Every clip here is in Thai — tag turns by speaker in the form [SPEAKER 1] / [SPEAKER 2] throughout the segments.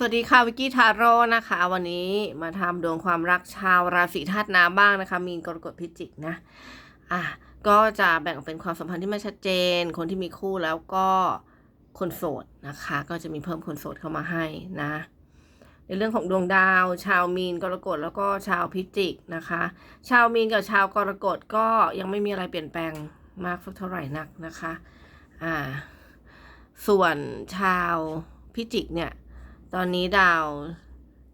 [SPEAKER 1] สวัสดีค่ะวิกกี้ทาโร่นะคะ วันนี้มาทำดวงความรักชาวราศีธาตุน้ำบ้างนะคะ มีนกรกฎพิจิกนะอะก็จะแบ่งออกเป็นความสัมพันธ์ที่ไม่ชัดเจน คนที่มีคู่แล้วก็คนโสดนะคะ ก็จะมีเพิ่มคนโสดเข้ามาให้นะ ในเรื่องของดวงดาว ชาวมีนกรกฎแล้วก็ชาวพิจิกนะคะ ชาวมีนกับชาวกรกฎก็ยังไม่มีอะไรเปลี่ยนแปลงมากสักเท่าไหร่นักนะคะอ่าส่วนชาวพิจิกเนี่ย ตอนนี้ดาว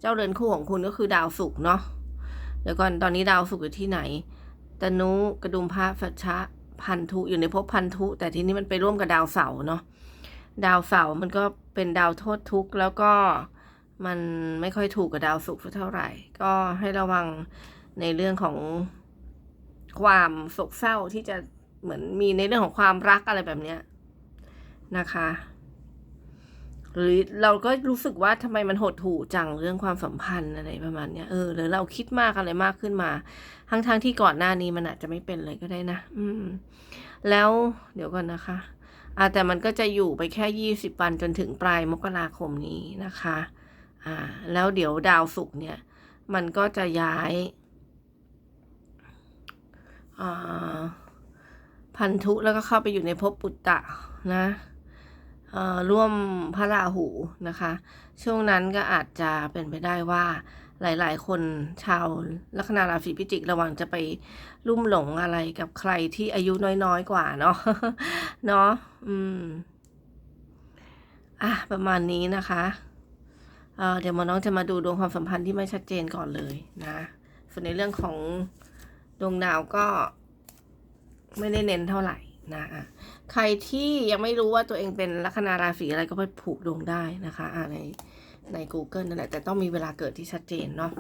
[SPEAKER 1] เจ้าเรือนคู่ของคุณก็คือดาวศุกร์เนาะเดี๋ยวก่อนตอนนี้ดาวศุกร์อยู่ที่ไหนตนุกระดุมพระฟัชะพันธุอยู่ในภพพันธุ แต่ทีนี้มันไปร่วมกับดาวเสาร์เนาะดาวเสาร์มันก็เป็นดาวโทษทุกข์แล้วก็มันไม่ค่อยถูกกับดาวศุกร์เท่าไหร่ ก็ให้ระวังในเรื่องของความโศกเศร้าที่จะเหมือนมีในเรื่องของความรักอะไรแบบเนี้ยนะคะ หรือเราก็รู้สึกว่าทำไมมันหดหู่จังเรื่องความสัมพันธ์อะไรประมาณเนี้ยเออหรือเราคิดมากอะไรมากขึ้นมา ทั้งๆทที่ก่อนหน้านี้มันอาจจะไม่เป็นเลยก็ได้นะ อืม แล้วเดี๋ยวก่อนนะคะอ่าแต่มันก็จะอยู่ไปแค่ยี่สิบวันจนถึงปลายมกราคมนี้นะคะ อ่า แล้วเดี๋ยวดาวศุกร์เนี่ย มันก็จะย้ายอ่าพันธุแล้วก็เข้าไปอยู่ในภพปุตตะนะ ร่วมพระราหูนะคะ ช่วงนั้นก็อาจจะเป็นไปได้ว่าหลาย ๆ คนชาวลัคนาราศีพิจิกระวังจะไปลุ่มหลงอะไรกับใครที่อายุน้อย ๆ กว่าเนาะเนาะอืมอะประมาณนี้นะคะเเดี๋ยวมอน้องจะมาดูดวงความสัมพันธ์ที่ไม่ชัดเจนก่อนเลยนะส่วนในเรื่องของดวงดาวก็ไม่ได้เน้นเท่าไหร่ นะอะใครที่ยังไม่รู้ว่าตัวเองเป็นลัคนาราศีอะไรก็ไปผูกดวงได้นะคะอ่าในใน Google นั่นแหละ แต่ต้องมีเวลาเกิดที่ชัดเจนเนาะ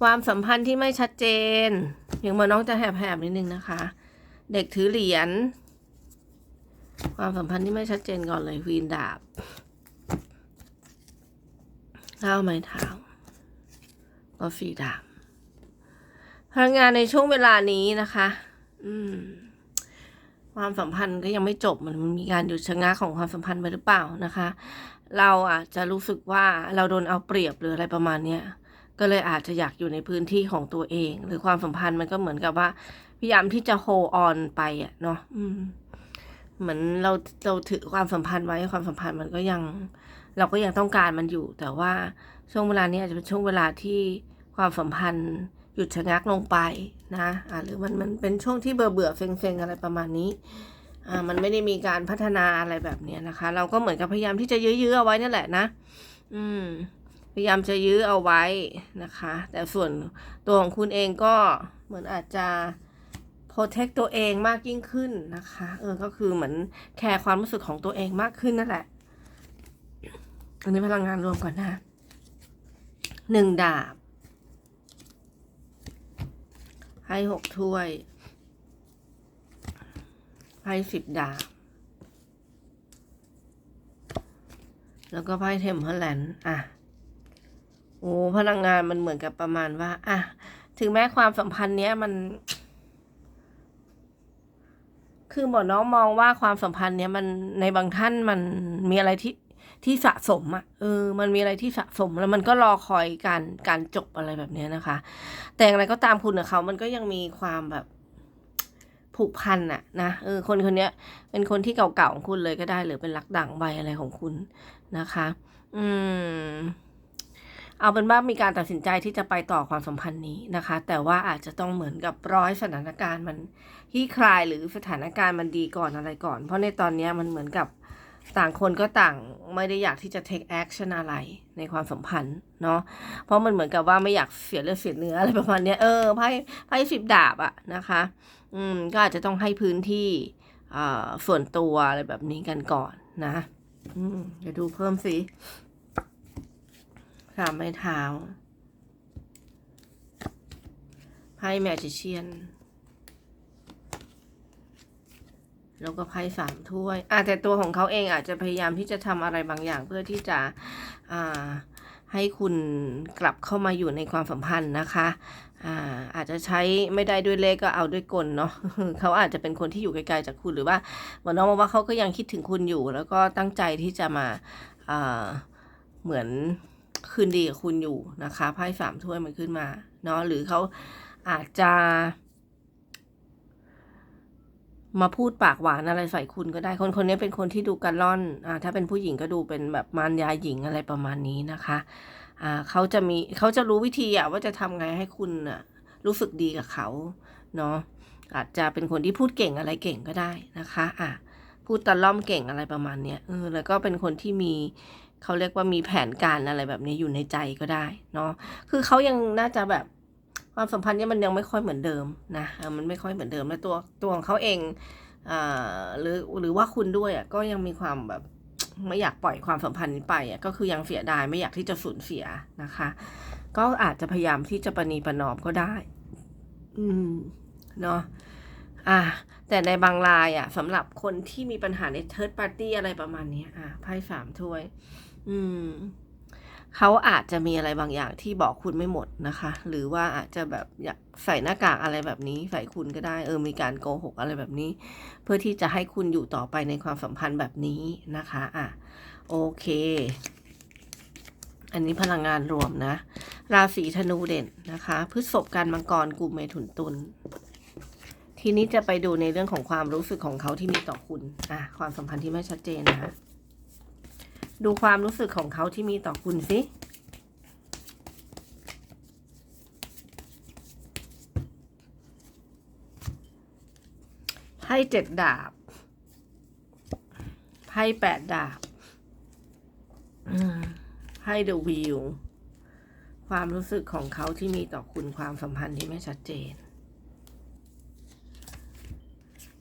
[SPEAKER 1] ความสัมพันธ์ที่ไม่ชัดเจน อย่างมาน้องจะแหบๆนิดนึงนะคะ เด็กถือเหรียญความสัมพันธ์ที่ไม่ชัดเจนก่อนเลยวีนดาบเท้าไม้เท้าก็ฟีดาบพลังงานในช่วงเวลานี้นะคะ ความสัมพันธ์ก็ยังไม่จบมันมีการหยุดชะงักของความสัมพันธ์ไปหรือเปล่านะคะ เราอาจจะรู้สึกว่าเราโดนเอาเปรียบหรืออะไรประมาณเนี้ยก็เลยอาจจะอยากอยู่ในพื้นที่ของตัวเอง หรือความสัมพันธ์มันก็เหมือนกับว่า พยายามที่จะโฮออนไปอะเนาะเหมือนเราเราถือความสัมพันธ์ไว้ความสัมพันธ์มันก็ยัง เราก็ยังต้องการมันอยู่ แต่ว่าช่วงเวลานี้อาจจะเป็นช่วงเวลาที่ความสัมพันธ์หยุดชะงักลงไป นะอ่าหรือมันมันเป็นช่วงที่เบื่อเบื่อเซ็งเซ็งอะไรประมาณนี้อ่ามันไม่ได้มีการพัฒนาอะไรแบบเนี้ยนะคะ เราก็เหมือนกับพยายามที่จะยื้อๆเอาไว้นั่แหละนะ อืม พยายามจะยื้อเอาไว้นะคะ แต่ส่วนตัวของคุณเองก็เหมือนอาจจะโปรเทคตัวเองมากยิ่งขึ้นนะคะ เออ ก็คือเหมือนแคร์ความรู้สึกของตัวเองมากขึ้นนั่นแหละ อันนี้พลังงานรวมก่อนนะหนึ่งดาบ ไพ่หกถ้วยไพ่สิบดาบ แล้วก็ไพ่เทมเพลแลนอะ โอ้พลังงานมันเหมือนกับประมาณว่า อะ ถึงแม้ความสัมพันธ์เนี้ยมัน คือหมอน้องมองว่าความสัมพันธ์เนี้ยมันในบางท่านมันมีอะไรที่ ที่สะสมอะ่ะเออมันมีอะไรที่สะสมแล้วมันก็รอคอยการการจบอะไรแบบนี้นะคะ แต่อย่างไรก็ตามคุณกับเขามันก็ยังมีความแบบผูกพันอะนะเออคนคนนี้เป็นคนที่เก่าๆของคุณเลยก็ได้ หรือเป็นรักด่างใบอะไรของคุณนะคะ อืม เอาเป็นว่ามีการตัดสินใจที่จะไปต่อความสัมพันธ์นี้นะคะ แต่ว่าอาจจะต้องเหมือนกับร้อยสถานการณ์มันที่คลายหรือสถานการณ์มันดีก่อนอะไรก่อน เพราะในตอนนี้มันเหมือนกับ ต่างคนก็ต่างไม่ได้อยากที่จะ take action อะไรในความสัมพันธ์เนาะ เพราะมันเหมือนกับว่าไม่อยากเสียเลือดเสียเนื้ออะไรประมาณนี้เออไพ่ไพ่สิบดาบอะนะคะ อืม ก็อาจจะต้องให้พื้นที่อ่าส่วนตัวอะไรแบบนี้กันก่อนนะ อืมเดี๋ยวดูเพิ่มสิสามไม้เท้าไพ่แมจิเชียน แล้วก็ไพ่สามถ้วยอาแต่ตัวของเขาเองอาจจะพยายามที่จะทำอะไรบางอย่างเพื่อที่จะอ่าให้คุณกลับเข้ามาอยู่ในความสัมพันธ์นะคะอ่าอาจจะใช้ไม่ได้ด้วยเลขก็เอาด้วยกลเนาะเขาอาจจะเป็นคนที่อยู่ไกลๆจากคุณหรือว่าหมอน้องบอกว่าเขาก็ยังคิดถึงคุณอยู่ แล้วก็ตั้งใจที่จะมาอ่าเหมือนคืนดีกับคุณอยู่นะคะไพ่สามถ้วยมันขึ้นมาเนาะหรือเขาอาจจะ มาพูดปากหวานอะไรใส่คุณก็ได้ คนคนนี้เป็นคนที่ดูการล่อนอ่าถ้าเป็นผู้หญิงก็ดูเป็นแบบมารยาหญิงอะไรประมาณนี้นะคะอ่าเขาจะมีเขาจะรู้วิธีอะว่าจะทำไงให้คุณอะรู้สึกดีกับเขาเนาะอาจจะเป็นคนที่พูดเก่งอะไรเก่งก็ได้นะคะอะพูดตะล่อมเก่งอะไรประมาณเนี้ยเออแล้วก็เป็นคนที่มีเขาเรียกว่ามีแผนการอะไรแบบนี้อยู่ในใจก็ได้เนาะคือเขายังน่าจะแบบ ความสัมพันธ์เนี่ยมันยังไม่ค่อยเหมือนเดิมนะมันไม่ค่อยเหมือนเดิมและตัวตัวของเขาเองอหรือหรือว่าคุณด้วยอะก็ยังมีความแบบไม่อยากปล่อยความสัมพันธ์นี้ไปอะก็คือยังเสียดายไม่อยากที่จะสูญเสียนะคะ ก็อาจจะพยายามที่จะประนีประนอมก็ได้ อืมเนาะอะแต่ในบางรายอะสำหรับคนที่มีปัญหาในเทิร์ดปาร์ตี้อะไรประมาณนี้อะไพ่สามถ้วย อืม เขาอาจจะมีอะไรบางอย่างที่บอกคุณไม่หมดนะคะ หรือว่าอาจจะแบบอยากใส่หน้ากากอะไรแบบนี้ใส่คุณก็ได้ เออมีการโกหกอะไรแบบนี้ เพื่อที่จะให้คุณอยู่ต่อไปในความสัมพันธ์แบบนี้นะคะอะโอเค อันนี้พลังงานรวมนะ ราศีธนูเด่นนะคะพฤษภกันมังกรกุมเมถุนตุลทีนี้จะไปดูในเรื่องของความรู้สึกของเขาที่มีต่อคุณอะความสัมพันธ์ที่ไม่ชัดเจนนะคะ ดูความรู้สึกของเขาที่มีต่อคุณสิไพ่เจ็ดดาบไพ่แปดดาบอืมไพ่เดอะวิวความรู้สึกของเขาที่มีต่อคุณความสัมพันธ์ที่ไม่ชัดเจน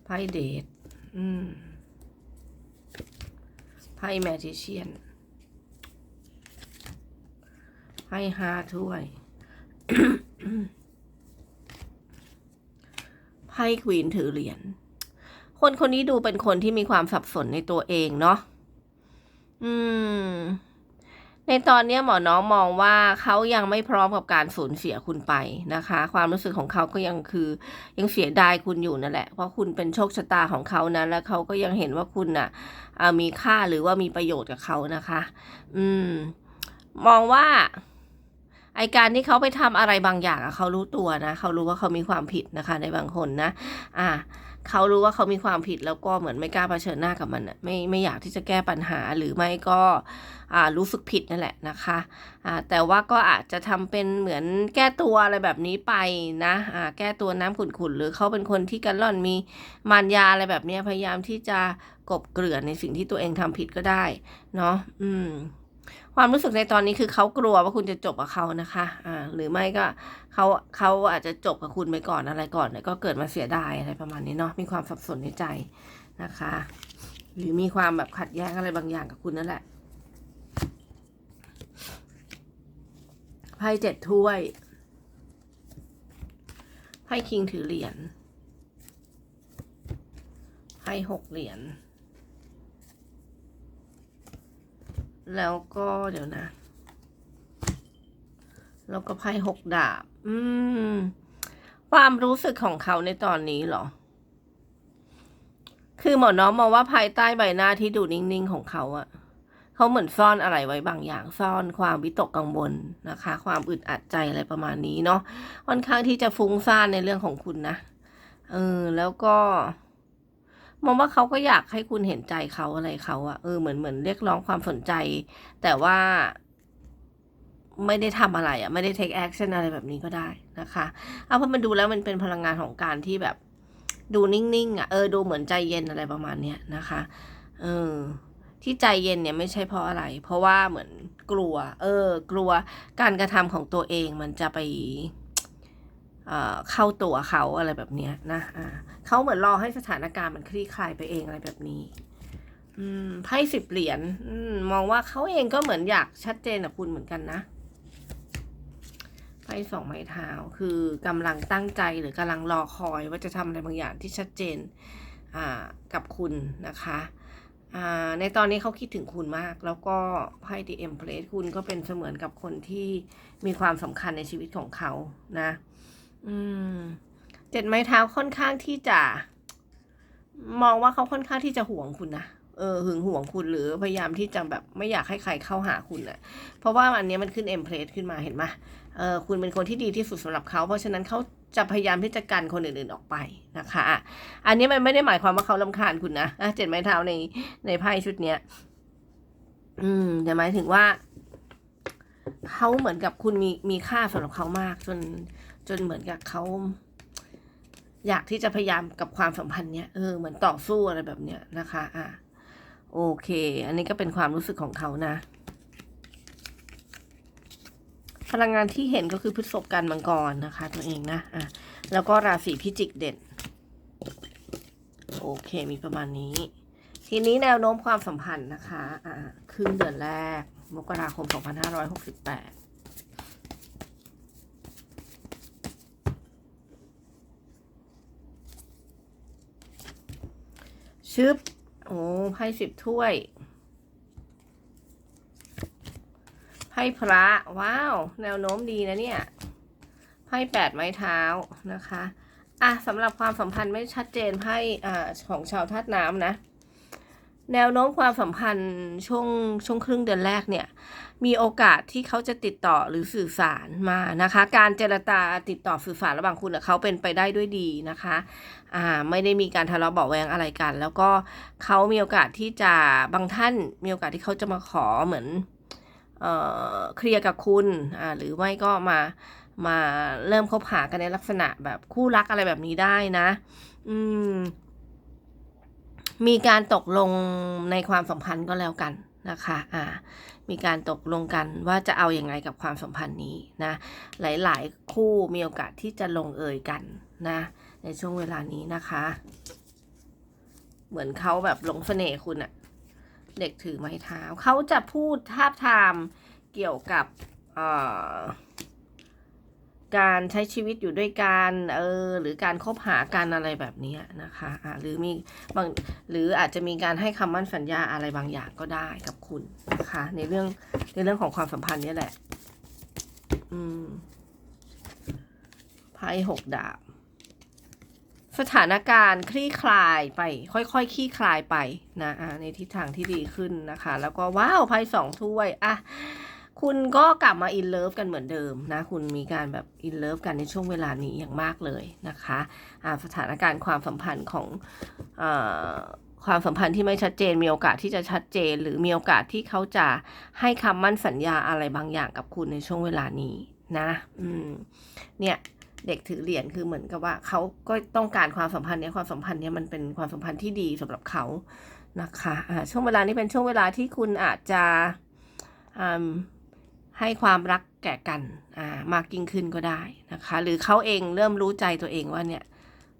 [SPEAKER 1] ไพ่เดทอืม ไพ่แมจิเชียนไพ่ห้าถ้วยไพ่ควีนถือเหรียญคนคนนี้ดูเป็นคนที่มีความสับสนในตัวเองเนาะอืม ในตอนนี้หมอน้องมองว่าเขายังไม่พร้อมกับการสูญเสียคุณไปนะคะ ความรู้สึกของเขาก็ยังคือยังเสียดายคุณอยู่นั่นแหละ เพราะคุณเป็นโชคชะตาของเขานะ แล้วเขาก็ยังเห็นว่าคุณน่ะอ่ามีค่าหรือว่ามีประโยชน์กับเขานะคะ อืม มองว่าไอการที่เขาไปทำอะไรบางอย่างเขารู้ตัวนะ เขารู้ว่าเขามีความผิดนะคะ ในบางคนนะ อ่า เขารู้ว่าเขามีความผิดแล้วก็เหมือนไม่กล้าเผชิญหน้ากับมันอะไม่ไม่อยากที่จะแก้ปัญหาหรือไม่ก็อ่ารู้สึกผิดนั่นแหละนะคะอ่าแต่ว่าก็อาจจะทำเป็นเหมือนแก้ตัวอะไรแบบนี้ไปนะอ่าแก้ตัวน้ำขุ่นๆหรือเขาเป็นคนที่กันล่อนมีมารยาอะไรแบบนี้พยายามที่จะกบเกลื่อนในสิ่งที่ตัวเองทำผิดก็ได้เนาะอืม ความรู้สึกในตอนนี้คือเขากลัวว่าคุณจะจบกับเขานะคะ อ่า หรือไม่ก็เขาเขาอาจจะจบกับคุณไปก่อนอะไรก่อนแล้วก็เกิดมาเสียดายอะไรประมาณนี้เนาะ มีความสับสนในใจนะคะ หรือมีความแบบขัดแย้งอะไรบางอย่างกับคุณนั่นแหละ ไพ่เจ็ดถ้วย ไพ่คิงถือเหรียญ ไพ่หกเหรียญ แล้วก็เดี๋ยวนะ แล้วก็ไพ่หกดาบ อืม ความรู้สึกของเขาในตอนนี้เหรอ คือหมอน้องมองว่าภายใต้ใบหน้าที่ดูนิ่งๆของเขาอะเขาเหมือนซ่อนอะไรไว้บางอย่างซ่อนความวิตกกังวลนะคะ ความอึดอัดใจอะไรประมาณนี้เนาะค่อนข้างที่จะฟุ้งซ่านในเรื่องของคุณนะเออแล้วก็ มองว่าเขาก็อยากให้คุณเห็นใจเขาอะไรเขาอะเออเหมือนเหมือนเรียกร้องความสนใจ แต่ว่า ไม่ได้ทำอะไรอะไม่ได้ take action อะไรแบบนี้ก็ได้นะคะ เอาเพราะมันดูแล้วมันเป็นพลังงานของการที่แบบ ดูนิ่งๆอะเออดูเหมือนใจเย็นอะไรประมาณเนี้ยนะคะ เออที่ใจเย็นเนี่ยไม่ใช่เพราะอะไร เพราะว่าเหมือนกลัว เออ กลัวการกระทำของตัวเองมันจะไป เข้าตัวเขาอะไรแบบนี้นะอ่าเขาเหมือนรอให้สถานการณ์มันคลี่คลายไปเองอะไรแบบนี้ไพ่สิบเหรียญมองว่าเขาเองก็เหมือนอยากชัดเจนกับคุณเหมือนกันนะไพ่สองไม้เท้าคือกำลังตั้งใจหรือกำลังรอคอยว่าจะทำอะไรบางอย่างที่ชัดเจนกับคุณนะคะในตอนนี้เขาคิดถึงคุณมาก แล้วก็ไพ่ดีเอ็มเพลสคุณก็เป็นเสมือนกับคนที่มีความสำคัญในชีวิตของเขานะ อืมเจ็ดไม้เท้าค่อนข้างที่จะ มองว่าเขาค่อนข้างที่จะห่วงคุณนะเออหึงห่วงคุณหรือพยายามที่จะแบบไม่อยากให้ใครเข้าหาคุณน่ะ เพราะว่าอันนี้มันขึ้นเอ็มเพลสขึ้นมาเห็นไหมเออคุณเป็นคนที่ดีที่สุดสำหรับเขา เพราะฉะนั้นเขาจะพยายามที่จะกันคนอื่นๆออกไปนะคะ อันนี้มันไม่ได้หมายความว่าเขาลำคาญคุณนะอะเจ็ดไม้เท้าในในไพ่ชุดเนี้ย อืมแต่หมายถึงว่าเขาเหมือนกับคุณมีมีค่าสำหรับเขามาก จน จนเหมือนกับเขาอยากที่จะพยายามกับความสัมพันธ์เนี้ยเออเหมือนต่อสู้อะไรแบบเนี้ยนะคะ อะโอเค อันนี้ก็เป็นความรู้สึกของเขานะ พลังงานที่เห็นก็คือพฤษภกันมังกรนะคะ ตัวเองนะอะแล้วก็ราศีพิจิกเด่นโอเคมีประมาณนี้ ทีนี้แนวโน้มความสัมพันธ์นะคะ อ่าครึ่งเดือนแรก มกราคม 2568 ชึบโอ้ไพ่สิบถ้วยไพ่พระว้าว แนวโน้มดีนะเนี่ยไพ่แปดไม้เท้านะคะอะสำหรับความสัมพันธ์ไม่ชัดเจนไพ่อ่าของชาวธาตุน้ำนะ แนวโน้มความสัมพันธ์ช่วงช่วงครึ่งเดือนแรกเนี่ย มีโอกาสที่เขาจะติดต่อหรือสื่อสารมานะคะ การเจรจาติดต่อสื่อสารระหว่างคุณกับเขาเป็นไปได้ด้วยดีนะคะอ่าไม่ได้มีการทะเลาะเบาแวงอะไรกัน แล้วก็เขามีโอกาสที่จะบางท่านมีโอกาสที่เขาจะมาขอเหมือนเอ่อเคลียร์กับคุณอ่าหรือไม่ก็มามาเริ่มคบหากันในลักษณะแบบคู่รักอะไรแบบนี้ได้นะ อืม มีการตกลงในความสัมพันธ์ก็แล้วกัน นะคะอ่ามีการตกลงกันว่าจะเอาอยัางไงกับความสัมพันธ์นี้นะหลายๆ คู่มีโอกาสที่จะลงเอยกันนะในช่วงเวลานี้นะคะ เหมือนเขาแบบหลงเสน่ห์คุณอะเด็กถือไม้เท้าเขาจะพูดทาบทามเกี่ยวกับเอ่อ การใช้ชีวิตอยู่ด้วยกันเออหรือการคบหากันอะไรแบบนี้นะคะอ่าหรือมีบางหรืออาจจะมีการให้คำมั่นสัญญาอะไรบางอย่างก็ได้กับคุณนะคะในเรื่องในเรื่องของความสัมพันธ์นี้แหละ อืมไพ่หกดาบสถานการณ์คลี่คลายไป ค่อยๆคคลี่คลายไปนะในทิศทางที่ดีขึ้นนะคะ แล้วก็ว้าวไพ่สองถ้วยอะ คุณก็กลับมาอินเลิฟกันเหมือนเดิมนะ คุณมีการแบบอินเลิฟกันในช่วงเวลานี้อย่างมากเลยนะคะอ่าสถานการณ์ความสัมพันธ์ของอความสัมพันธ์ที่ไม่ชัดเจน มีโอกาสที่จะชัดเจน หรือมีโอกาสที่เขาจะให้คำมั่นสัญญาอะไรบางอย่างกับคุณในช่วงเวลานี้นะ อืม เนี่ยเด็กถือเหรียญคือเหมือนกับว่าเขาก็ต้องการความสัมพันธ์เนี้ยความสัมพันธ์เนี้ยมันเป็นความสัมพันธ์ที่ดีสำหรับเขานะคะอ่าช่วงเวลานี้เป็นช่วงเวลาที่คุณอาจจะ ให้ความรักแก่กันอ่ามากยิ่งขึ้นก็ได้นะคะ หรือเขาเองเริ่มรู้ใจตัวเองว่าเนี่ย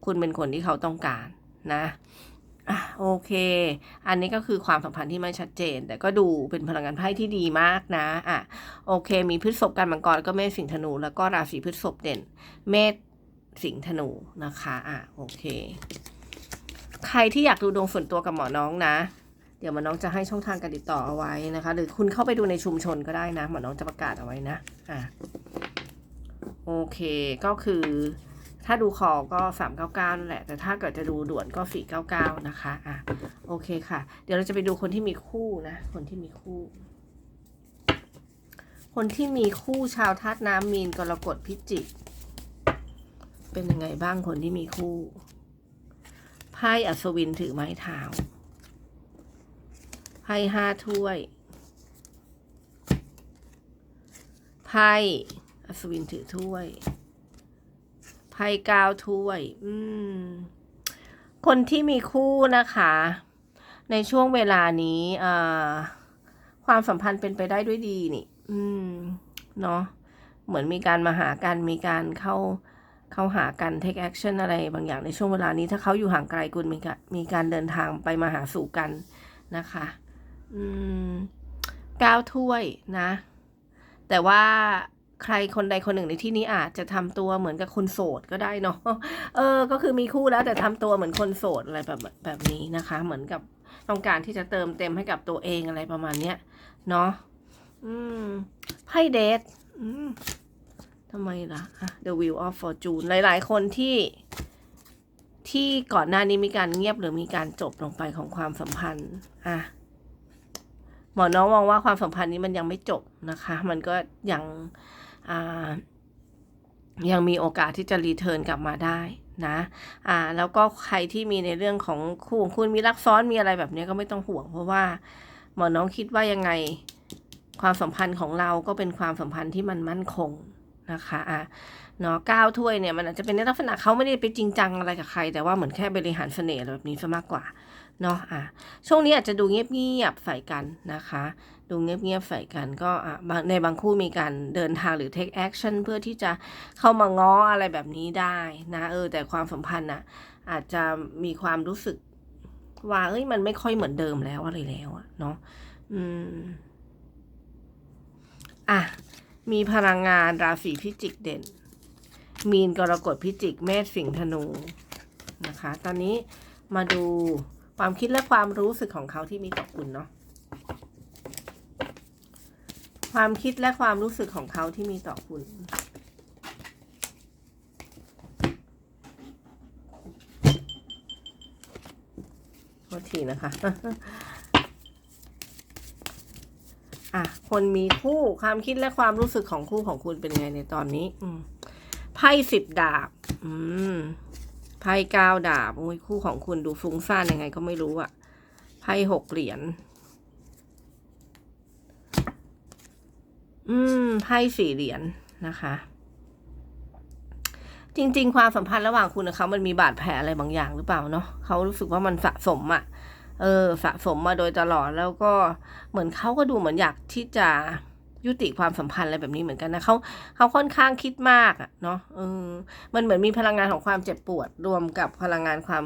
[SPEAKER 1] คุณเป็นคนที่เขาต้องการนะอะโอเค อันนี้ก็คือความสัมพันธ์ที่ไม่ชัดเจน แต่ก็ดูเป็นพลังงานไพ่ที่ดีมากนะอะโอเค มีพฤษภกันมังกรก็เมษสิงธนู แล้วก็ราศีพฤษภเด่น เมษสิงธนูนะคะอะโอเค ใครที่อยากดูดวงส่วนตัวกับหมอน้องนะ เดี๋ยวหมอน้องจะให้ช่องทางการติดต่อเอาไว้นะคะ หรือคุณเข้าไปดูในชุมชนก็ได้นะหมอน้องจะประกาศเอาไว้นะอะโอเคก็คือ ถ้าดูคอก็สามเก้าเก้านั่นแหละ แต่ถ้าเกิดจะดูด่วนก็สี่เก้าเก้านะคะอะโอเคค่ะ เดี๋ยวเราจะไปดูคนที่มีคู่นะ คนที่มีคู่ คนที่มีคู่ชาวธาตุน้ำมีนกรกฎพิจิกเป็นยังไงบ้างคนที่มีคู่ไพ่อัศวินถือไม้เท้า ห้าถ้วย ไพ่อัศวินถือถ้วย ไพ่เก้าถ้วย อืม คนที่มีคู่นะคะ ในช่วงเวลานี้อ่าความสัมพันธ์เป็นไปได้ด้วยดีนี่ อืม เนาะ เหมือนมีการมาหากัน มีการเข้าเข้าหากัน take action อะไรบางอย่างในช่วงเวลานี้ ถ้าเขาอยู่ห่างไกลคุณมีการมีการเดินทางไปมาหาสู่กันนะคะ เก้าถ้วยนะ แต่ว่าใครคนใดคนหนึ่งในที่นี้อาจจะทำตัวเหมือนกับคนโสดก็ได้เนาะ เออ ก็คือมีคู่แล้วแต่ทำตัวเหมือนคนโสดอะไรแบบแบบนี้นะคะ เหมือนกับต้องการที่จะเติมเต็มให้กับตัวเองอะไรประมาณเนี้ยเนาะ อืม ไพ่เดทอืมทำไมล่ะอะ The Wheel of Fortune หลาย ๆ คนที่ที่ก่อนหน้านี้มีการเงียบหรือมีการจบลงไปของความสัมพันธ์ อะ หมอน้องมองว่าความสัมพันธ์นี้มันยังไม่จบนะคะ มันก็ยังยังมีโอกาสที่จะรีเทิร์นกลับมาได้นะอ่าแล้วก็ใครที่มีในเรื่องของคู่ของคุณมีรักซ้อนมีอะไรแบบนี้ก็ไม่ต้องห่วง เพราะว่าหมอน้องคิดว่ายังไงความสัมพันธ์ของเราก็เป็นความสัมพันธ์ที่มันมั่นคงนะคะอะเนาะก้าวถ้วยเนี่ยมันอาจจะเป็นในลักษณะเขาไม่ได้ไปจริงจังอะไรกับใคร แต่ว่าเหมือนแค่บริหารเสน่ห์แบบนี้ซะมากกว่า เนาะอะช่วงนี้อาจจะดูเงียบๆใส่กันนะคะ ดูเงียบๆใส่กันก็อะในบางคู่มีการเดินทางหรือ take action เพื่อที่จะเข้ามาง้ออะไรแบบนี้ได้นะเออแต่ความสัมพันธ์อะอาจจะมีความรู้สึกว่าเอ้ยมันไม่ค่อยเหมือนเดิมแล้วอะไรแล้วอะเนาะอืมอะมีพลังงานราศีพิจิกเด่น มีนกรกฎพิจิกเมษสิงห์ธนูนะคะ ตอนนี้มาดู ความคิดและความรู้สึกของเขาที่มีต่อคุณเนาะความคิดและความรู้สึกของเขาที่มีต่อคุณ โทษทีนะคะ อะ คนมีคู่ ความคิดและความรู้สึกของคู่ของคุณเป็นไงในตอนนี้ อืม ไพ่สิบดาบ อืม ไพ่เก้าดาบโอ้ยคู่ของคุณดูฟุ้งซ่านยังไงก็ไม่รู้อะไพ่หกเหรียญ อืม ไพ่สี่เหรียญนะคะ จริง ๆ ความสัมพันธ์ระหว่างคุณกับเขามันมีบาดแผลอะไรบางอย่างหรือเปล่าเนาะเขารู้สึกว่ามันสะสมอะเออ สะสมมาโดยตลอดแล้วก็เหมือนเขาก็ดูเหมือนอยากที่จะ ยุติความสัมพันธ์อะไรแบบนี้เหมือนกันนะเขาเขาค่อนข้างคิดมากอะเนาะเออมันเหมือนมีพลังงานของความเจ็บปวด รวมกับพลังงานความ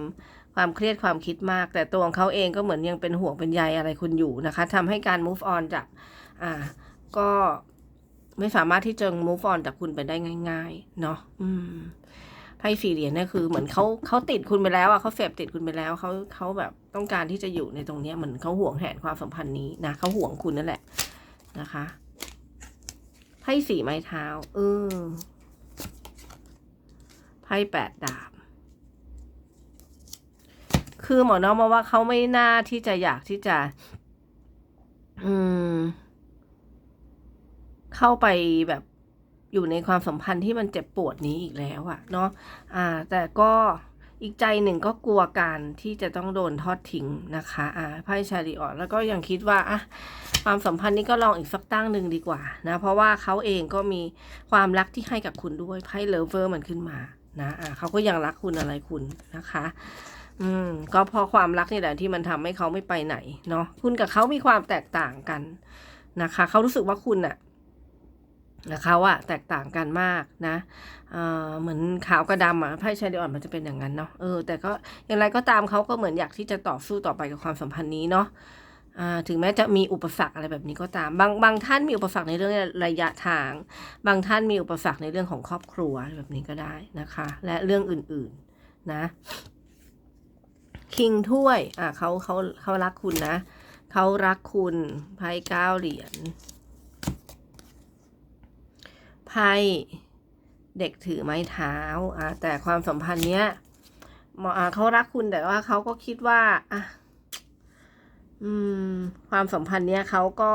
[SPEAKER 1] ความเครียดความคิดมาก แต่ตัวของเขาเองก็เหมือนยังเป็นห่วงเป็นใยอะไรคุณอยู่นะคะทำให้การ move on จากอ่า ก็ไม่สามารถที่จะ move on จากคุณไปได้ง่าย ๆ เนาะอืมไพ่สี่เหรียญเนี่ยคือเหมือนเขาเขาติดคุณไปแล้วอะเขาเสพติดคุณไปแล้วเขาเขาแบบต้องการที่จะอยู่ในตรงเนี้ยเหมือนเขาห่วงแหนความสัมพันธ์นี้นะเขาห่วงคุณนั่นแหละนะคะ ไพ่สี่ไม้เท้า เออ ไพ่แปดดาบ คือหมอน้องมาว่าเขาไม่น่าที่จะอยากที่จะ อืม เข้าไปแบบอยู่ในความสัมพันธ์ที่มันเจ็บปวดนี้อีกแล้วอะเนาะ อ่า แต่ก็ อีกใจหนึ่งก็กลัวการที่จะต้องโดนทอดทิ้งนะคะอ่าไพ่ชาริออตแล้วก็ยังคิดว่าอะความสัมพันธ์นี้ก็ลองอีกสักตั้งหนึ่งดีกว่านะเพราะว่าเขาเองก็มีความรักที่ให้กับคุณด้วยไพ่เลเวอร์มันขึ้นมานะอ่าเขาก็ยังรักคุณอะไรคุณนะคะอืมก็เพราะความรักนี่แหละที่มันทำให้เขาไม่ไปไหนเนาะคุณกับเขามีความแตกต่างกันนะคะ เขารู้สึกว่าคุณอะ นะคะว่าแตกต่างกันมากนะเเหมือนขาวกับดำอะไพ่ชายเดอ่อนมันจะเป็นอย่างนั้นเนาะเออแต่ก็อย่างไรก็ตามเขาก็เหมือนอยากที่จะต่อสู้ต่อไปกับความสัมพันธ์นี้เนาะถึงแม้จะมีอุปสรรคอะไรแบบนี้ก็ตาม บางบางท่านมีอุปสรรคในเรื่องระยะทาง บางท่านมีอุปสรรคในเรื่องของครอบครัวแบบนี้ก็ได้นะคะ และเรื่องอื่นๆนะ คิงถ้วยอ่าเขาเขาเขารักคุณนะเขารักคุณไพ่เก้าเหรียญ ไพ่เด็กถือไม้เท้าอะแต่ความสัมพันธ์เนี้ยหมออะเขารักคุณแต่ว่าเขาก็คิดว่าอะอืม ความสัมพันธ์เนี้ยเขาก็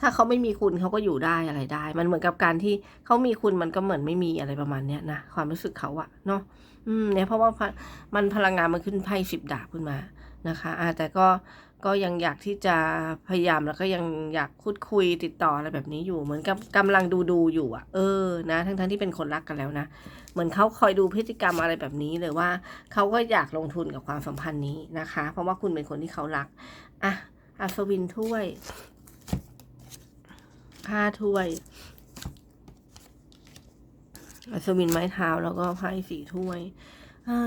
[SPEAKER 1] ถ้าเขาไม่มีคุณเขาก็อยู่ได้อะไรได้ มันเหมือนกับการที่เขามีคุณมันก็เหมือนไม่มีอะไรประมาณเนี้ยนะความรู้สึกเขาอะเนาะอืมเนี่ยเพราะว่ามันพลังงานมันขึ้นไพ่สิบดาบขึ้นมานะคะอะแต่ก็ ก็ยังอยากที่จะพยายามแล้วก็ยังอยากพูดคุยติดต่ออะไรแบบนี้อยู่เหมือนกับกำลังดูดูอยู่อะเออนะทั้งทั้งที่เป็นคนรักกันแล้วนะ เหมือนเขาคอยดูพฤติกรรมอะไรแบบนี้เลยว่าเขาก็อยากลงทุนกับความสัมพันธ์นี้นะคะ เพราะว่าคุณเป็นคนที่เขารักอะอัศวินถ้วยห้าถ้วยอัศวินไม้เท้าแล้วก็ไพ่สีถ้วย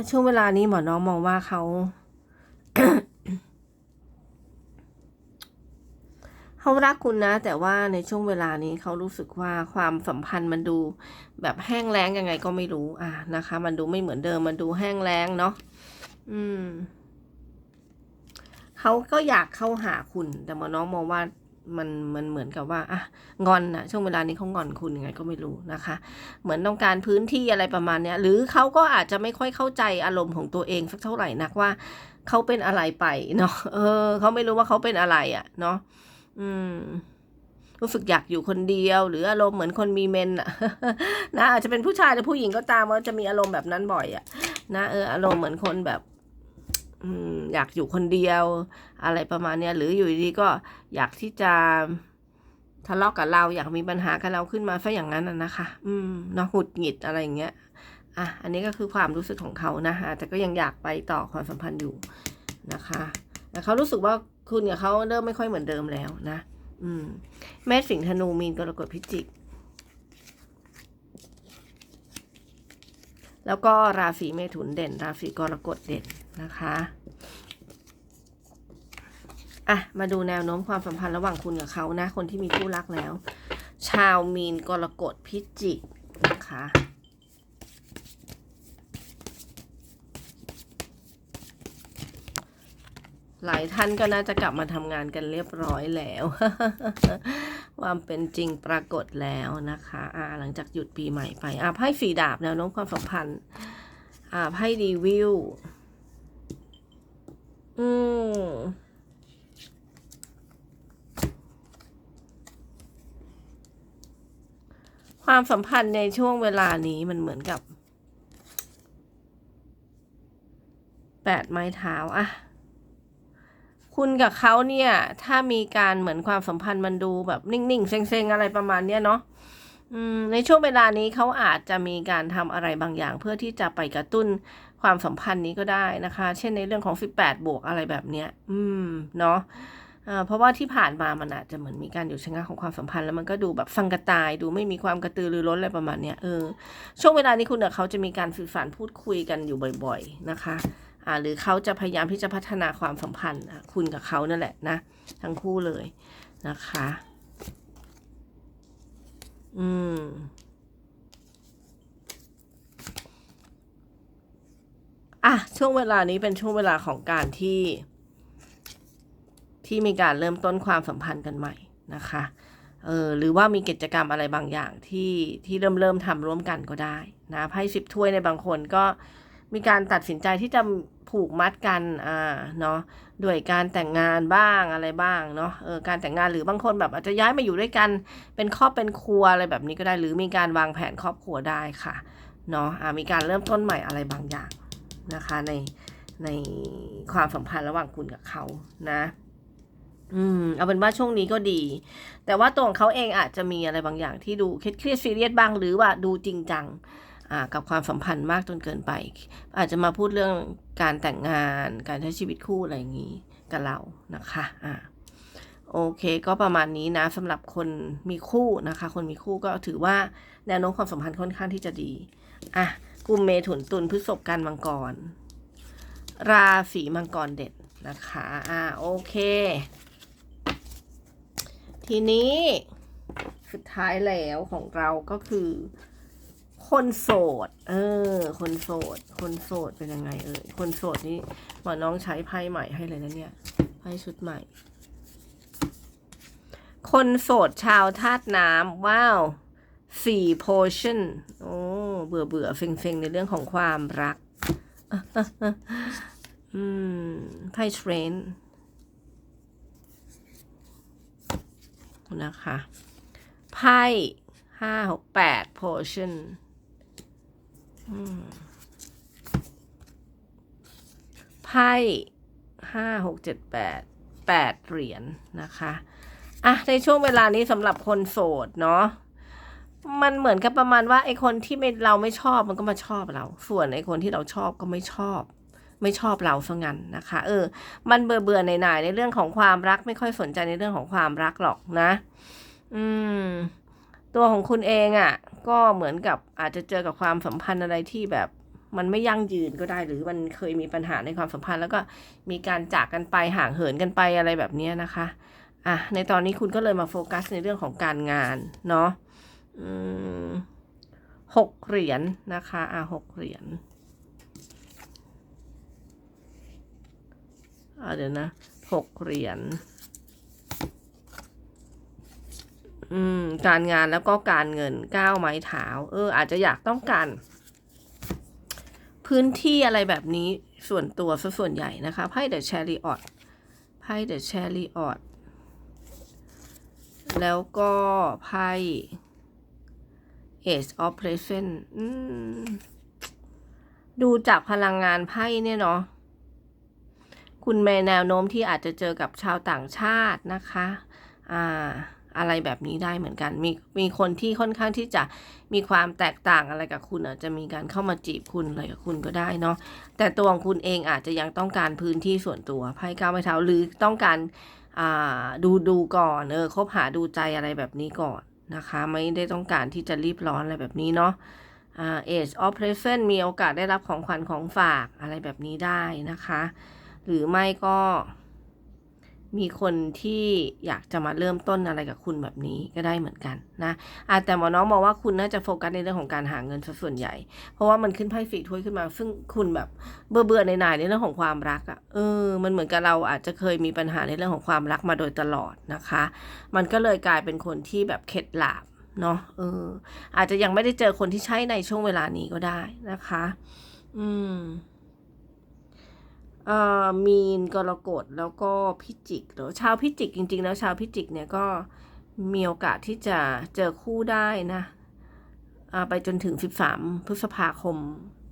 [SPEAKER 1] ช่วงเวลานี้หมอน้องมองว่าเขา เขารักคุณนะ แต่ว่าในช่วงเวลานี้เขารู้สึกว่าความสัมพันธ์มันดูแบบแห้งแล้งยังไงก็ไม่รู้ อะนะคะ มันดูไม่เหมือนเดิมมันดูแห้งแล้งเนาะอืมเขาก็อยากเข้าหาคุณ แต่มอน้องมองว่ามันมันเหมือนกับว่าอะงอนนะช่วงเวลานี้เขางอนคุณยังไงก็ไม่รู้นะคะ เหมือนต้องการพื้นที่อะไรประมาณเนี้ย หรือเขาก็อาจจะไม่ค่อยเข้าใจอารมณ์ของตัวเองสักเท่าไหร่นักว่าเขาเป็นอะไรไปเนาะเออเขาไม่รู้ว่าเขาเป็นอะไรอะ่ะเนาะ อืมรู้สึกอยากอยู่คนเดียว หรืออารมณ์เหมือนคนมีเมนอะนะอาจจะเป็นผู้ชายหรือผู้หญิงก็ตามว่าจะมีอารมณ์แบบนั้นบ่อยอะนะเอออารมณ์เหมือนคนแบบอืมอยากอยู่คนเดียว อะไรประมาณเนี้ยหรืออยู่ดีก็อยากที่จะทะเลาะกับเราอยากมีปัญหากับเราขึ้นมาซะอย่างนั้นน่ะนะคะ อืมเนาะหงุดหงิดอะไรอย่างเงี้ยอะอันนี้ก็คือความรู้สึกของเขานะคะแต่ก็ยังอยากไปต่อความสัมพันธ์อยู่นะคะแต่เขารู้สึกว่า คุณกับเขาเริ่มไม่ค่อยเหมือนเดิมแล้วนะ อืม แม่สิงห์ธนูมีนกรกฎพิจิก แล้วก็ราศีเมถุนเด่น ราศีกรกฎเด่นนะคะอะมาดูแนวโน้มความสัมพันธ์ระหว่างคุณกับเขานะ คนที่มีคู่รักแล้ว ชาวมีนกรกฎพิจิกนะคะ หลายท่านก็น่าจะกลับมาทำงานกันเรียบร้อยแล้ว ความเป็นจริงปรากฏแล้วนะคะอ่าหลังจากหยุดปีใหม่ไปอ่าไพ่สีดาบแนวโน้มความสัมพันธ์อ่าไพ่ดีวิวอืมความสัมพันธ์ในช่วงเวลานี้มันเหมือนกับแปดไม้เท้าอะ คุณกับเขาเนี่ย ถ้ามีการเหมือนความสัมพันธ์มันดูแบบนิ่งๆเซ็งๆอะไรประมาณเนี้ยเนาะอืมในช่วงเวลานี้เขาอาจจะมีการทำอะไรบางอย่าง เพื่อที่จะไปกระตุ้นความสัมพันธ์นี้ก็ได้นะคะ เช่นในเรื่องของ 18 บวกอะไรแบบเนี้ย อืม เนาะเพราะว่าที่ผ่านมามันอาจจะเหมือนมีการหยุดชะงักของความสัมพันธ์แล้วมันก็ดูแบบฟังกระตาย ดูไม่มีความกระตือรือร้นอะไรประมาณเนี้ยเออช่วงเวลานี้คุณกับเขาจะมีการสื่อสารพูดคุยกันอยู่บ่อย ๆ นะคะ หรือเขาจะพยายามที่จะพัฒนาความสัมพันธ์คุณกับเขานั่นแหละนะ ทั้งคู่เลยนะคะ อืมอะช่วงเวลานี้เป็นช่วงเวลาของการที่ ที่มีการเริ่มต้นความสัมพันธ์กันใหม่นะคะเออหรือว่ามีกิจกรรมอะไรบางอย่างที่ที่เริ่มเริ่มทำร่วมกันก็ได้นะไพ่สิบถ้วยในบางคนก็ มีการตัดสินใจที่จะผูกมัดกัน อ่า เนาะด้วยการแต่งงานบ้างอะไรบ้างเนาะ เออ การแต่งงานหรือบางคนแบบอาจจะย้ายมาอยู่ด้วยกัน เป็นครอบเป็นครัวอะไรแบบนี้ก็ได้ หรือมีการวางแผนครอบครัวได้ค่ะ เนาะอ่ามีการเริ่มต้นใหม่อะไรบางอย่างนะคะ ในในความสัมพันธ์ระหว่างคุณกับเขานะ อืม เอาเป็นว่าช่วงนี้ก็ดี แต่ว่าตัวของเขาเองอาจจะมีอะไรบางอย่างที่ดูเครียดซีเรียสบ้างหรือว่าดูจริงจัง กับความสัมพันธ์มากจนเกินไป อาจจะมาพูดเรื่องการแต่งงาน การใช้ชีวิตคู่อะไรอย่างนี้กับเรานะคะอ่าโอเค ก็ประมาณนี้นะสำหรับคนมีคู่นะคะ คนมีคู่ก็ถือว่าแนวโน้มความสัมพันธ์ค่อนข้างที่จะดีอะกลุ่มเมถุนตุลพฤษภกันมังกร ราศีมังกรเด็ดนะคะอ่าโอเค ทีนี้สุดท้ายแล้วของเราก็คือ คนโสด เออ คนโสด คนโสดเป็นยังไงเอ่ย คนโสดนี่หมอน้องใช้ไพ่ใหม่ให้เลยนะเนี่ยไพ่ชุดใหม่ คนโสดชาวธาตุน้ำว้าวสี่โพชั่นโอ้เบื่อเบื่อเฟงเฟงในเรื่องของความรัก อืมไพ่เทรนนะคะไพ่ห้าหกแปดโพชั่น ไพ่ห้าหกเจ็ดแปดแปดเหรียญนะคะอะในช่วงเวลานี้สำหรับคนโสดเนาะมันเหมือนกับประมาณว่าไอคนที่ไม่เราไม่ชอบมันก็มาชอบเรา ส่วนไอคนที่เราชอบก็ไม่ชอบ ไม่ชอบเราซะงั้นนะคะ เออ มันเบื่อเบื่อในหน่ายๆในเรื่องของความรัก ไม่ค่อยสนใจในเรื่องของความรักหรอกนะ อืม ตัวของคุณเองอะ่ะ ก็เหมือนกับอาจจะเจอกับความสัมพันธ์อะไรที่แบบมันไม่ยั่งยืนก็ได้ หรือมันเคยมีปัญหาในความสัมพันธ์ แล้วก็มีการจากกันไปห่างเหินกันไปอะไรแบบนี้นะคะอะในตอนนี้คุณก็เลยมาโฟกัสในเรื่องของการงานเนาะหกเหรียญนะคะอะหกเหรียญอะเดี๋ยวนะหกเหรียญ อืม การงานแล้วก็การเงินก้าวไม้เท้าเออ อาจจะอยากต้องการ พื้นที่อะไรแบบนี้ส่วนตัวซะส่วนใหญ่นะคะไพ่เดอะแชริออตไพ่เดอะแชริออตแล้วก็ไพ่ Ace of Present อืมดูจากพลังงานไพ่เนี่ยเนาะ คุณแม่แนวโน้มที่อาจจะเจอกับชาวต่างชาตินะคะ อ่า อะไรแบบนี้ได้เหมือนกัน มีมีคนที่ค่อนข้างที่จะมีความแตกต่างอะไรกับคุณอาจจะมีการเข้ามาจีบคุณอะไรกับคุณก็ได้เนาะแต่ตัวของคุณเองอาจจะยังต้องการพื้นที่ส่วนตัวไพ่ก้าวไม้เท้าหรือต้องการอ่าดูดูก่อนเออคบหาดูใจอะไรแบบนี้ก่อนนะคะ ไม่ได้ต้องการที่จะรีบร้อนอะไรแบบนี้เนาะอ่า age of present มีโอกาสได้รับของขวัญของฝากอะไรแบบนี้ได้นะคะ หรือไม่ก็ มีคนที่อยากจะมาเริ่มต้นอะไรกับคุณแบบนี้ก็ได้เหมือนกันนะอาแต่หมอน้องมองว่าคุณน่าจะโฟกัสในเรื่องของการหาเงินส่วนใหญ่ เพราะว่ามันขึ้นไพ่ฝีถ้วยขึ้นมา ซึ่งคุณแบบเบื่อเบื่อในนายๆในเรื่องของความรักอะ่ะเออ มันเหมือนกับเราอาจจะเคยมีปัญหาในเรื่องของความรักมาโดยตลอดนะคะ มันก็เลยกลายเป็นคนที่แบบเข็ดหลาบเนาะเออ อาจจะยังไม่ได้เจอคนที่ใช่ในช่วงเวลานี้ก็ได้นะคะ อืม มีนกรกฎแล้วก็พิจิกหรือชาวพิจิกจริง ๆ แล้วชาวพิจิกเนี่ยก็มีโอกาสที่จะเจอคู่ได้นะไปจนถึง 13 พฤษภาคม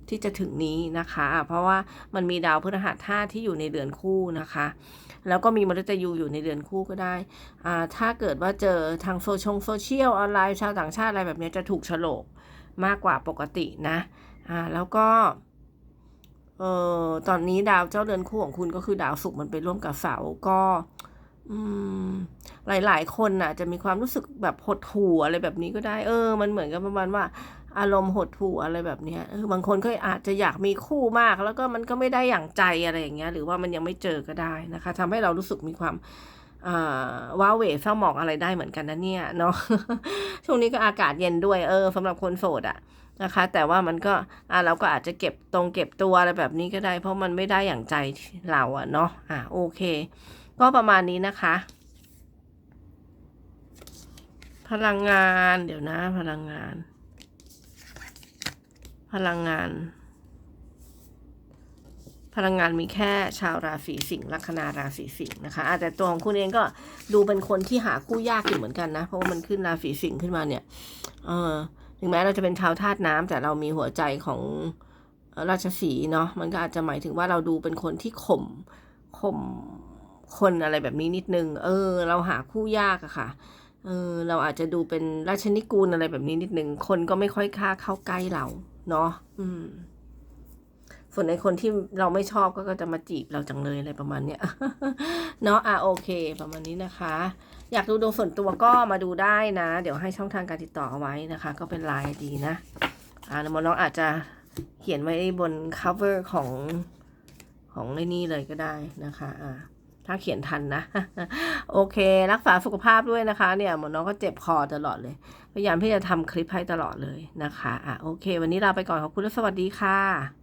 [SPEAKER 1] ที่จะถึงนี้นะคะ เพราะว่ามันมีดาวพฤหัสห้าที่อยู่ในเดือนคู่นะคะ แล้วก็มีมฤตยูอยู่ในเดือนคู่ก็ได้อ่าถ้าเกิดว่าเจอทางโซชงโซเชียลออนไลน์ชาวต่างชาติอะไรแบบนี้จะถูกฉลกมากกว่าปกตินะอ่าแล้วก็ เอ่อตอนนี้ดาวเจ้าเรือนคู่ของคุณก็คือดาวศุกร์มันไปร่วมกับเสาก็อืมหลายๆคนน่ะ จะมีความรู้สึกแบบหดหู่อะไรแบบนี้ก็ได้ เออ มันเหมือนกับประมาณว่า อารมณ์หดหู่อะไรแบบนี้เออบางคนก็อาจจะอยากมีคู่มาก แล้วก็มันก็ไม่ได้อย่างใจอะไรอย่างเงี้ย หรือว่ามันยังไม่เจอก็ได้นะคะทำให้เรารู้สึกมีความอ่าว้าเหวเศร้าหมองอะไรได้เหมือนกันนะเนี่ยเนาะช่วงนี้ก็อากาศเย็นด้วยเออสำหรับคนโสดอะ นะคะ แต่ว่ามันก็อ่าเราก็อาจจะเก็บตรงเก็บตัวอะไรแบบนี้ก็ได้ เพราะมันไม่ได้อย่างใจเราอะเนาะอ่าโอเค ก็ประมาณนี้นะคะ พลังงานเดี๋ยวนะ พลังงาน พลังงาน พลังงานมีแค่ชาวราศีสิงห์ลัคนาราศีสิงห์นะคะอาแต่ตัวของคุณเองก็ดูเป็นคนที่หาคู่ยากอยู่เหมือนกันนะ เพราะว่ามันขึ้นราศีสิงห์ขึ้นมาเนี่ย เออ ถึงแม้เราจะเป็นชาวธาตุน้ำแต่เรามีหัวใจของราชสีเนาะมันก็อาจจะหมายถึงว่าเราดูเป็นคนที่ข่มข่มคนอะไรแบบนี้นิดนึง เออ เราหาคู่ยากอะค่ะเออเราอาจจะดูเป็นราชนิกูลอะไรแบบนี้นิดนึงคนก็ไม่ค่อยค่าเข้าใกล้เรา เนาะอืมส่วนในคนที่เราไม่ชอบก็ก็จะมาจีบเราจังเลยอะไรประมาณเนี้ยเนาะอะโอเค ประมาณนี้นะคะ อยากดูดวงส่วนตัวก็มาดูได้นะ เดี๋ยวให้ช่องทางการติดต่อเอาไว้นะคะ ก็เป็นไลน์ดีนะอ่าแล้วน้องอาจจะเขียนไว้บน cover ของของในนี่เลยก็ได้นะคะ อ่าถ้าเขียนทันนะ โอเค รักษาสุขภาพด้วยนะคะ เนี่ยหมอน้องก็เจ็บคอตลอดเลย พยายามที่จะทำคลิปให้ตลอดเลยนะคะ อะ โอเค วันนี้ลาไปก่อน ขอบคุณและสวัสดีค่ะ